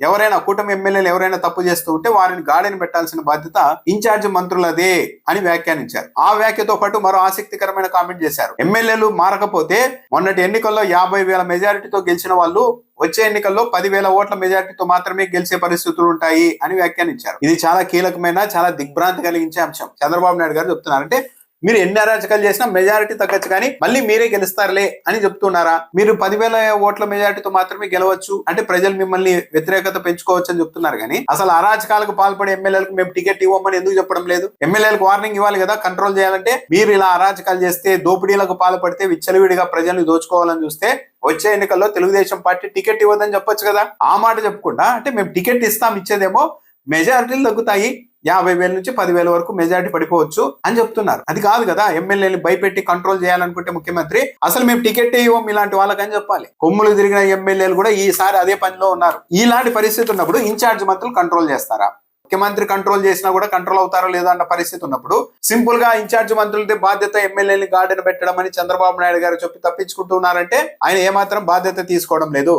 ఎవరైనా కూటమి ఎమ్మెల్యేలు ఎవరైనా తప్పు చేస్తూ ఉంటే వారిని గాడిని పెట్టాల్సిన బాధ్యత ఇన్ఛార్జ్ మంత్రులదే అని వ్యాఖ్యానించారు. ఆ వ్యాఖ్యతో పాటు మరో ఆసక్తికరమైన కామెంట్ చేశారు. ఎమ్మెల్యేలు మారకపోతే మొన్నటి ఎన్నికల్లో యాభై వేల మెజారిటీతో గెలిచిన వాళ్ళు వచ్చే ఎన్నికల్లో పదివేల ఓట్ల మెజారిటీతో మాత్రమే గెలిచే పరిస్థితులు ఉంటాయి అని వ్యాఖ్యానించారు. ఇది చాలా కీలకమైన చాలా దిగ్భ్రాంతి కలిగించే అంశం. చంద్రబాబు నాయుడు గారు చెప్తున్నారు. అంటే మీరు ఎన్ని అరాచకాలు చేసినా మెజారిటీ తగ్గచ్చు కానీ మళ్ళీ మీరే గెలుస్తారులే అని చెప్తున్నారా? మీరు పదివేల ఓట్ల మెజారిటీతో మాత్రమే గెలవచ్చు అంటే ప్రజలు మిమ్మల్ని వ్యతిరేకత పెంచుకోవచ్చు అని చెప్తున్నారు కానీ అసలు అరాచకాలకు పాల్పడే ఎమ్మెల్యేలకు మేము టికెట్ ఇవ్వమని ఎందుకు చెప్పడం లేదు? ఎమ్మెల్యేలకు వార్నింగ్ ఇవ్వాలి కదా కంట్రోల్ చేయాలంటే మీరు ఇలా అరాచకాలు చేస్తే దోపిడీలకు పాల్పడితే విచ్చలవిడిగా ప్రజల్ని దోచుకోవాలని చూస్తే వచ్చే ఎన్నికల్లో తెలుగుదేశం పార్టీ టికెట్ ఇవ్వదని చెప్పొచ్చు కదా. ఆ మాట చెప్పకుండా అంటే మేము టికెట్ ఇస్తాం ఇచ్చేదేమో మెజారిటీలు తగ్గుతాయి. యాభై వేల నుంచి పదివేల వరకు మెజారిటీ పడిపోవచ్చు అని చెప్తున్నారు. అది కాదు కదా ఎమ్మెల్యేని భయపెట్టి కంట్రోల్ చేయాలనుకుంటే ముఖ్యమంత్రి అసలు మేము టికెట్ ఇవ్వం ఇలాంటి వాళ్ళకని చెప్పాలి. కొమ్ములు తిరిగిన ఎమ్మెల్యేలు కూడా ఈసారి అదే పనిలో ఉన్నారు. ఇలాంటి పరిస్థితి ఉన్నప్పుడు ఇన్ఛార్జ్ మంత్రులు కంట్రోల్ చేస్తారా? ముఖ్యమంత్రి కంట్రోల్ చేసినా కూడా కంట్రోల్ అవుతారో లేదో అన్న పరిస్థితి ఉన్నప్పుడు సింపుల్గా ఇన్ఛార్జ్ మంత్రులది బాధ్యత ఎమ్మెల్యేని గార్డెన్ పెట్టడం అని చంద్రబాబు నాయుడు గారు చెప్పి తప్పించుకుంటున్నారంటే ఆయన ఏమాత్రం బాధ్యత తీసుకోవడం లేదు.